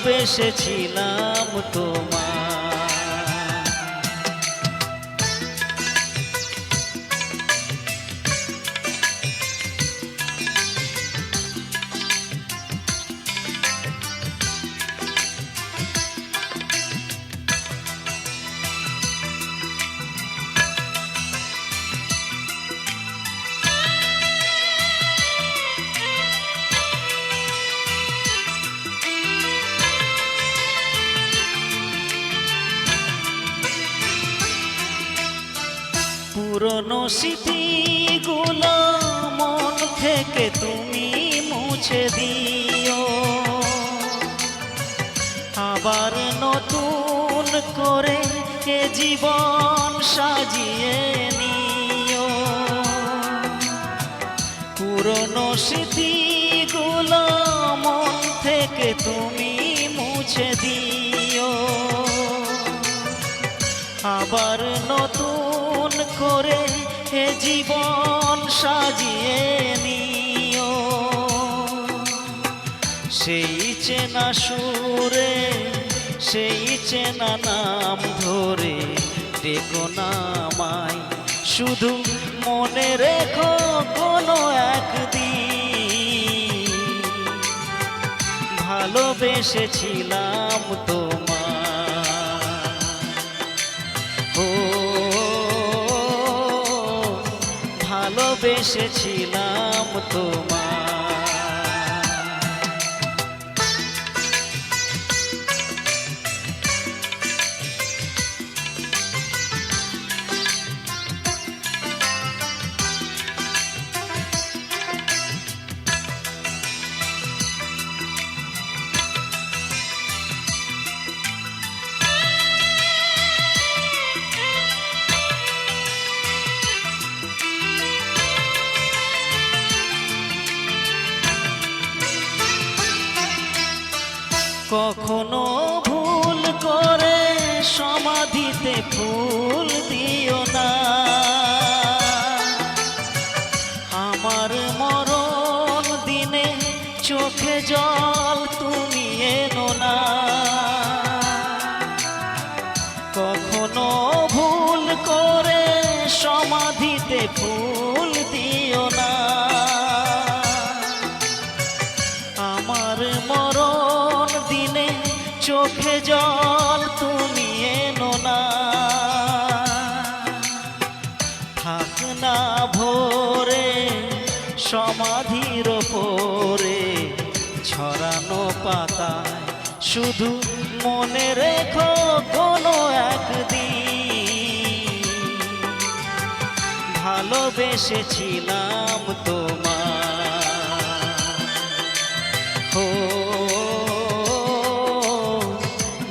ভালোবেসেছিলাম তোমার পুরনো স্মৃতিগুলো মন থেকে তুমি মুছে দিও। আবার নতুন করে এ জীবন সাজিয়ে নিও। পুরনো স্মৃতিগুলো মন থেকে তুমি মুছে দিও। আবার নতুন করে এ জীবন সাজিয়ে নিও। সেই চেনা সুরে, সেই চেনা নাম ধরে ডেকো নামাই শুধু মনে রেখো কোনো একদিন। ভালোবেসেছিলাম তোমার ভালোবেসেছিলাম তোমার কখনো ভুল করে সমাধিতে ফুল দিও চোখে জল তুমি এনো না। থাক না ভোরে, সমাধির ওপরে, ছড়ানো পাতায় শুধু মনে রেখো কোনো একদিন। ভালোবেসেছিলাম তোমার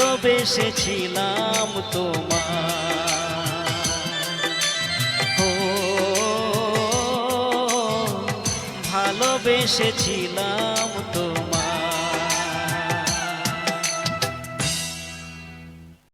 ভালোবেসেছিলাম তোমার ও ভালোবেসেছিলাম তোমার